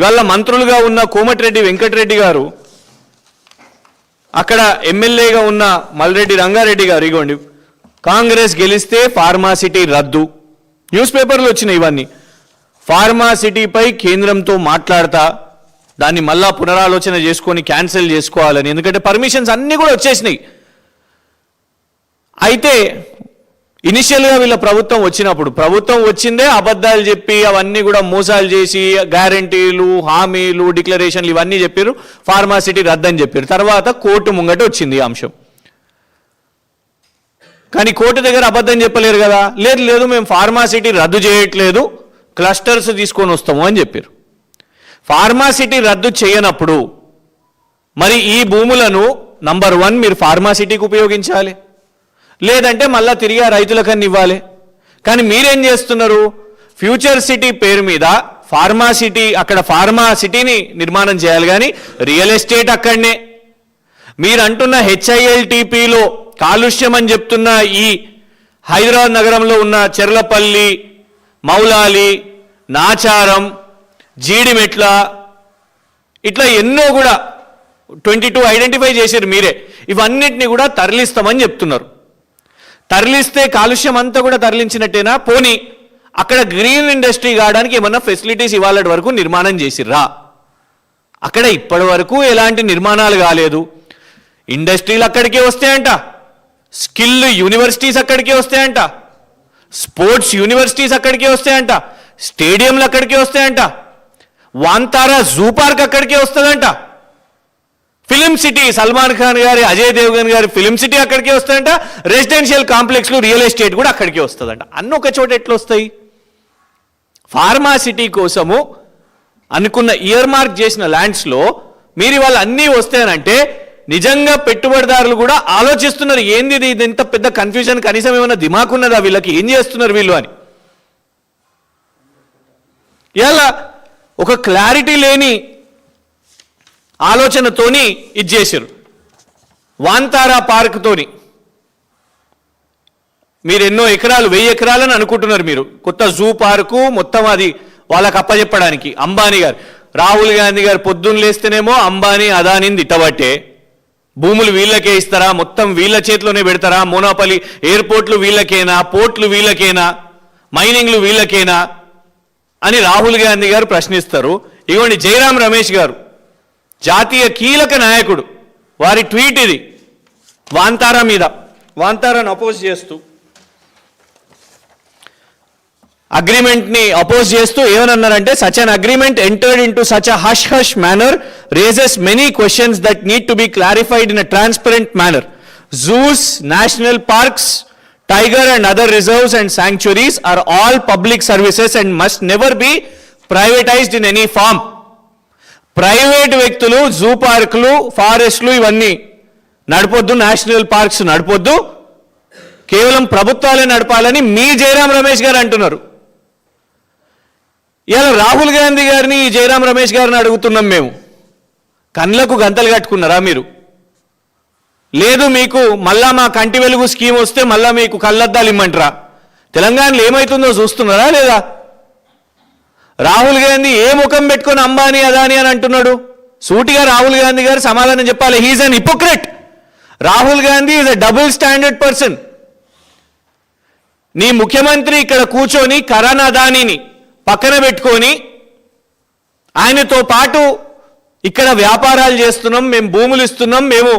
ఇవాళ మంత్రులుగా ఉన్న కోమటిరెడ్డి వెంకటరెడ్డి గారు అక్కడ ఎమ్మెల్యేగా ఉన్న మల్రెడ్డి రంగారెడ్డి గారు ఇగోండి కాంగ్రెస్ గెలిస్తే ఫార్మాసిటీ రద్దు. న్యూస్ పేపర్లు వచ్చినాయి ఇవన్నీ. ఫార్మాసిటీపై కేంద్రంతో మాట్లాడతా దాన్ని మళ్ళా పునరాలోచన చేసుకొని క్యాన్సిల్ చేసుకోవాలని ఎందుకంటే పర్మిషన్స్ అన్నీ కూడా వచ్చేసినాయి. అయితే ఇనిషియల్గా వీళ్ళ ప్రభుత్వం వచ్చినప్పుడు ప్రభుత్వం వచ్చిందే అబద్ధాలు చెప్పి అవన్నీ కూడా మోసాలు చేసి గ్యారంటీలు హామీలు డిక్లరేషన్లు ఇవన్నీ చెప్పారు ఫార్మాసిటీ రద్దని చెప్పారు తర్వాత కోర్టు ముంగట వచ్చింది ఈ అంశం. కానీ కోర్టు దగ్గర అబద్ధం చెప్పలేరు కదా? లేదు లేదు మేము ఫార్మాసిటీ రద్దు చేయట్లేదు క్లస్టర్స్ తీసుకొని వస్తాము అని చెప్పారు ఫార్మాసిటీ రద్దు చేయనప్పుడు మరి ఈ భూములను నంబర్ వన్ మీరు ఫార్మాసిటీకి ఉపయోగించాలి. లేదంటే మళ్ళా తిరిగి ఆ రైతులకన్నా ఇవ్వాలి. కానీ మీరేం చేస్తున్నారు? ఫ్యూచర్ సిటీ పేరు మీద ఫార్మా సిటీ అక్కడ ఫార్మా సిటీని నిర్మాణం చేయాలి కానీ రియల్ ఎస్టేట్ అక్కడనే. మీరు అంటున్న హెచ్ఐఎల్టీపీలో కాలుష్యం అని చెప్తున్న ఈ హైదరాబాద్ నగరంలో ఉన్న చెర్లపల్లి మౌలాలి నాచారం జీడిమెట్ల ఇట్లా ఎన్నో కూడా ట్వంటీ టూ ఐడెంటిఫై చేశారు మీరే. ఇవన్నిటిని కూడా తరలిస్తామని చెప్తున్నారు. తరలిస్తే కాలుష్యం అంతా కూడా తరలించినట్టేనా? పోనీ అక్కడ గ్రీన్ ఇండస్ట్రీ కావడానికి ఏమన్నా ఫెసిలిటీస్ ఇవాళ వరకు నిర్మాణం చేసిర్రా? అక్కడ ఇప్పటి వరకు ఎలాంటి నిర్మాణాలు కాలేదు. ఇండస్ట్రీలు అక్కడికే వస్తాయంట. స్కిల్ యూనివర్సిటీస్ అక్కడికే వస్తాయంట. స్పోర్ట్స్ యూనివర్సిటీస్ అక్కడికే వస్తాయంట. స్టేడియంలు అక్కడికే వస్తాయంట. వాంతారా జూ పార్క్ అక్కడికే వస్తుందంట. ఫిలిం సిటీ సల్మాన్ ఖాన్ గారి అజయ్ దేవ్గన్ గారి ఫిలిం సిటీ అక్కడికే వస్తాయంట. రెసిడెన్షియల్ కాంప్లెక్స్లు రియల్ ఎస్టేట్ కూడా అక్కడికే వస్తుందంట. అన్న ఒక చోట ఎట్లా వస్తాయి ఫార్మా సిటీ కోసము అనుకున్న ఇయర్ మార్క్ చేసిన ల్యాండ్స్లో మీరు ఇవాళ అన్నీ వస్తాయనంటే నిజంగా పెట్టుబడిదారులు కూడా ఆలోచిస్తున్నారు ఏంది ఇది? ఇది ఇంత పెద్ద కన్ఫ్యూజన్ కనీసం ఏమైనా దిమాకున్నదా వీళ్ళకి? ఏం చేస్తున్నారు వీళ్ళు? అని. ఇలా ఒక క్లారిటీ లేని ఆలోచనతోని ఇది చేశారు. వాంతారా పార్క్తోని. మీరు ఎన్నో ఎకరాలు వెయ్యి ఎకరాలని అనుకుంటున్నారు మీరు. కొత్త జూ పార్కు మొత్తం అది వాళ్ళకి అప్పచెప్పడానికి అంబానీ గారు రాహుల్ గాంధీ గారు పొద్దున్న లేస్తేనేమో అంబానీ అదానింది తిట్టబట్టే. భూములు వీళ్ళకే ఇస్తారా? మొత్తం వీళ్ళ చేతిలోనే పెడతారా? మోనాపల్లి ఎయిర్పోర్ట్లు వీళ్ళకేనా? పోర్ట్లు వీళ్ళకేనా? మైనింగ్లు వీళ్ళకేనా? అని రాహుల్ గాంధీ గారు ప్రశ్నిస్తారు. ఇవ్వండి జయరాం రమేష్ గారు. జాతీయ కీలక నాయకుడు. వారి ట్వీట్ ఇది. వాంతారా మీద. వాంతారాను అపోజ్ చేస్తూ. అగ్రిమెంట్ని అపోజ్ చేస్తూ ఏమన్నారంటే such an agreement entered into such a hush hush manner raises many questions that need to be clarified in a transparent manner zoos national parks tiger and other reserves and sanctuaries are all public services and must never be privatised in any form private వ్యక్తులు zoo పార్కులు ఫారెస్ట్లు ఇవన్నీ నడపొద్దు national parks నడపొద్దు. కేవలం ప్రభుత్వాలే నడపాలని మీ జయరాం రమేష్ గారు అంటున్నారు. ఇలా రాహుల్ గాంధీ గారిని ఈ జయరాం రమేష్ గారిని అడుగుతున్నాం మేము. కళ్ళకు గంతలు కట్టుకున్నారా మీరు? లేదు మీకు మళ్ళా మా కంటి వెలుగు స్కీమ్ వస్తే మళ్ళా మీకు కళ్ళద్దాలు ఇమ్మంటారా? తెలంగాణలో ఏమవుతుందో చూస్తున్నారా లేదా? రాహుల్ గాంధీ ఏ ముఖం పెట్టుకొని అంబానీ అదాని అని అంటున్నాడు? సూటిగా రాహుల్ గాంధీ గారు సమాధానం చెప్పాలి. He's an hypocrite Rahul Gandhi is a double standard person నీ ముఖ్యమంత్రి ఇక్కడ కూర్చొని కరణ్ అదానీని పక్కన పెట్టుకొని ఆయనతో పాటు ఇక్కడ వ్యాపారాలు చేస్తున్నాం మేము భూములు ఇస్తున్నాం మేము